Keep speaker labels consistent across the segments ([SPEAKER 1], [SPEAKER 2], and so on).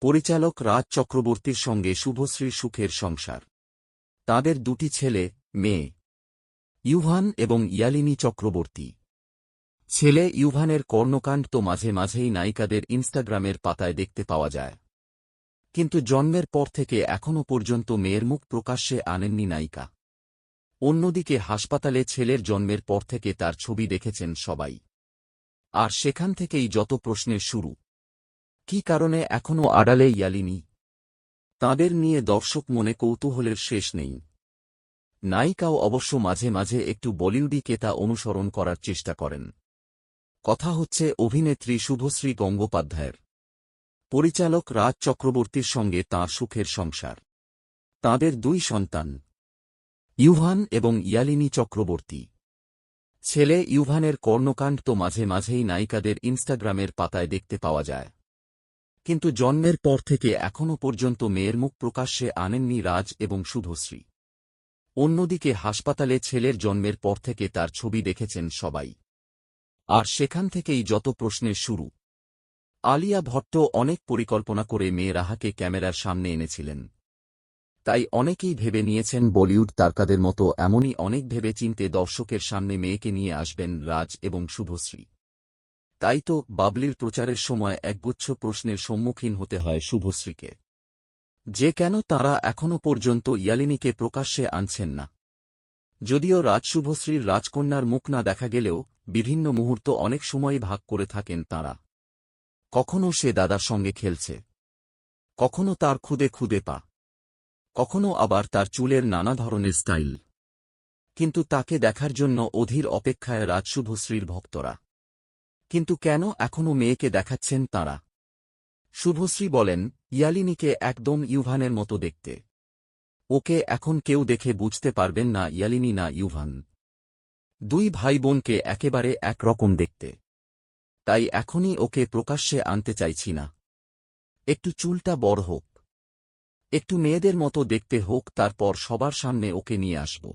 [SPEAKER 1] পরিচালক রাজ চক্রবর্তীর সঙ্গে শুভশ্রীর সুখের সংসার। তাদের দুটি ছেলে, মেয়ে। ইউহান এবং ইয়ালিনী চক্রবর্তী। ছেলে ইউভানের কর্ণকাণ্ড তো মাঝে মাঝেই নায়িকাদের ইনস্টাগ্রামের পাতায় দেখতে পাওয়া যায়। কিন্তু জন্মের পর থেকে এখনও পর্যন্ত মেয়ের মুখ প্রকাশ্যে আনেননি নায়িকা। অন্যদিকে হাসপাতালে ছেলের জন্মের পর থেকে তার ছবি দেখেছেন সবাই। আর সেখান থেকেই যত প্রশ্নের শুরু। কি কারণে এখনও আড়ালে ইয়ালিনী? তাঁদের নিয়ে দর্শক মনে কৌতূহলের শেষ নেই। নায়িকাও অবশ্য মাঝে মাঝে একটু বলিউডি কেতা অনুসরণ করার চেষ্টা করেন। কথা হচ্ছে অভিনেত্রী শুভশ্রী গঙ্গোপাধ্যায়ের। পরিচালক রাজ চক্রবর্তীর সঙ্গে তাঁর সুখের সংসার। তাঁদের দুই সন্তান, ইউভান এবং ইয়ালিনী চক্রবর্তী। ছেলে ইউভানের কর্ণকাণ্ড তো মাঝে মাঝেই নায়িকাদের ইনস্টাগ্রামের পাতায় দেখতে পাওয়া যায়। কিন্তু জন্মের পর থেকে এখনও পর্যন্ত মেয়ের মুখ প্রকাশ্যে আনেননি রাজ এবং শুভশ্রী। অন্যদিকে হাসপাতালে ছেলের জন্মের পর থেকে তার ছবি দেখেছেন সবাই। আর সেখান থেকেই যত প্রশ্নের শুরু। আলিয়া ভট্ট অনেক পরিকল্পনা করে মেয়ে রাহাকে ক্যামেরার সামনে এনেছিলেন। তাই অনেকেই ভেবে নিয়েছেন বলিউড তারকাদের মতো এমনই অনেক ভেবে চিনতে দর্শকের সামনে মেয়েকে নিয়ে আসবেন রাজ এবং শুভশ্রী। তাই তো বাবলির প্রচারের সময় একগুচ্ছ প্রশ্নের সম্মুখীন হতে হয় শুভশ্রীকে। যে কেন তারা এখনও পর্যন্ত ইয়ালিনীকে প্রকাশ্যে আনছেন না? যদিও রাজশুভশ্রীর রাজকন্যার মুখ না দেখা গেলেও বিভিন্ন মুহূর্ত অনেক সময় ভাগ করে থাকেন তাঁরা। কখনো সে দাদার সঙ্গে খেলছে। কখনো তার খুদে খুদে পা। কখনো আবার তার চুলের নানা ধরনের স্টাইল। কিন্তু তাকে দেখার জন্য অধীর অপেক্ষায় রাজশুভশ্রীর ভক্তরা কিন্তু কেন এখনও মেয়েকে দেখাচ্ছেন তাঁরা? শুভশ্রী বলেন, ইয়ালিনীকে একদম ইউভানের মতো দেখতে। ওকে এখন কেউ দেখে বুঝতে পারবেন না ইয়ালিনী না ইউভান। দুই ভাই বোনকে একেবারে একরকম দেখতে। তাই এখনই ওকে প্রকাশ্যে আনতে চাইছি না। একটু চুলটা বড় হোক। একটু মেয়েদের মতো দেখতে হোক, তারপর সবার সামনে ওকে নিয়ে আসব।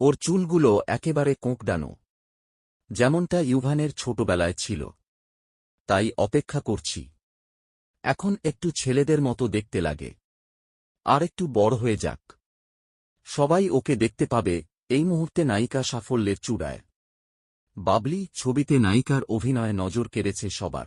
[SPEAKER 1] ওর চুলগুলো একেবারে কোঁকডানো। যেমনটা ইউভানের ছোটবেলায় ছিল। তাই অপেক্ষা করছি। এখন একটু ছেলেদের মতো দেখতে লাগে। আর একটু বড় হয়ে যাক। সবাই ওকে দেখতে পাবে, এই মুহূর্তে নায়িকা সাফল্যের চূড়ায়। বাবলি ছবিতে নায়িকার অভিনয় নজর কেড়েছে সবার।